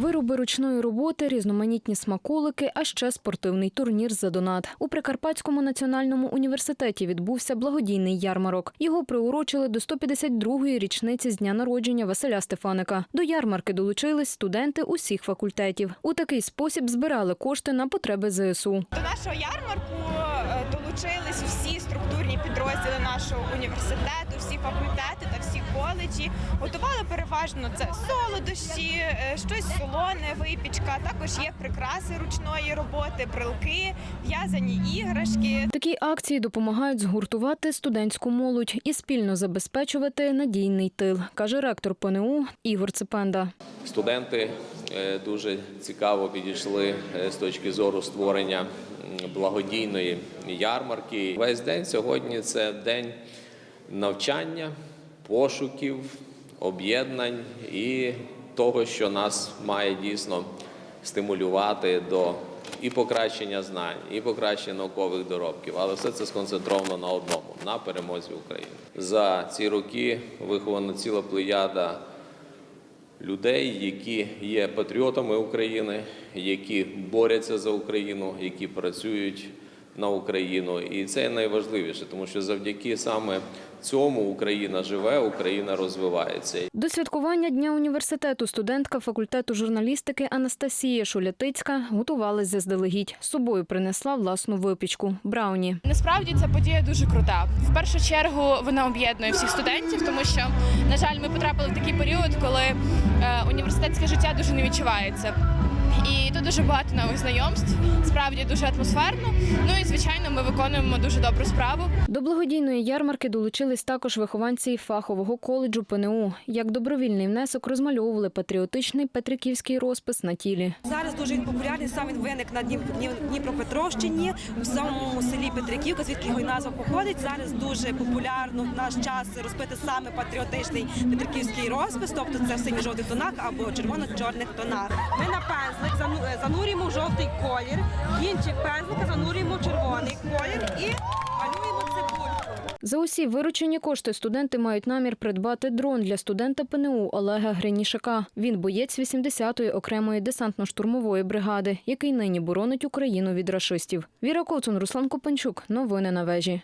Вироби ручної роботи, різноманітні смаколики, а ще спортивний турнір за донат. У Прикарпатському національному університеті відбувся благодійний ярмарок. Його приурочили до 152-ї річниці з дня народження Василя Стефаника. До ярмарки долучились студенти усіх факультетів. У такий спосіб збирали кошти на потреби ЗСУ. До нашого ярмарку е, долучились всі структурні підрозділи нашого університету, всі факультети коледжі. Готували переважно це солодощі, е, щось солоне, випічка. Також є прикраси ручної роботи, брелки, в'язані іграшки. Такі акції допомагають згуртувати студентську молодь і спільно забезпечувати надійний тил, каже ректор ПНУ Ігор Ципенда. Студенти е, дуже цікаво підійшли е, з точки зору створення благодійної ярмарки. Весь день сьогодні це день навчання, пошуків, об'єднань і того, що нас має дійсно стимулювати до і покращення знань, і покращення наукових доробків, але все це сконцентровано на одному на перемозі України. За ці роки вихована ціла плеяда людей, які є патріотами України, які борються за Україну, які працюють на Україну. І це найважливіше, тому що завдяки саме цьому Україна живе, Україна розвивається. До святкування Дня університету студентка факультету журналістики Анастасія Шулятицька готувалась заздалегідь. З собою принесла власну випічку брауні. Насправді ця подія дуже крута. В першу чергу вона об'єднує всіх студентів, тому що, на жаль, ми потрапили в такий період, коли е, університетське життя дуже не відчувається. І тут дуже багато нових знайомств, справді дуже атмосферно. Ну і звичайно, ми виконуємо дуже добру справу. До благодійної ярмарки долучились також вихованці фахового коледжу ПНУ. Як добровільний внесок розмальовували патріотичний петриківський розпис на тілі. Зараз дуже він популярний. Сам він виник на Дніп- Дніп- Дніпропетровщині, в самому селі Петриківка, звідки його назва походить. Зараз дуже популярно в наш час розпити саме патріотичний петриківський розпис, тобто це в синьо-жовтих тонах або червоно-чорних тонах. Ми на е, занурюємо в жовтий колір, кінчик пензлика занурюємо червоний колір і малюємо цибульку. За усі виручені кошти студенти мають намір придбати дрон для студента ПНУ Олега Гринішака. Він боєць 80-ї окремої десантно-штурмової бригади, який нині боронить Україну від рашистів. Віра Коцун, Руслан Копанчук. Новини на вежі.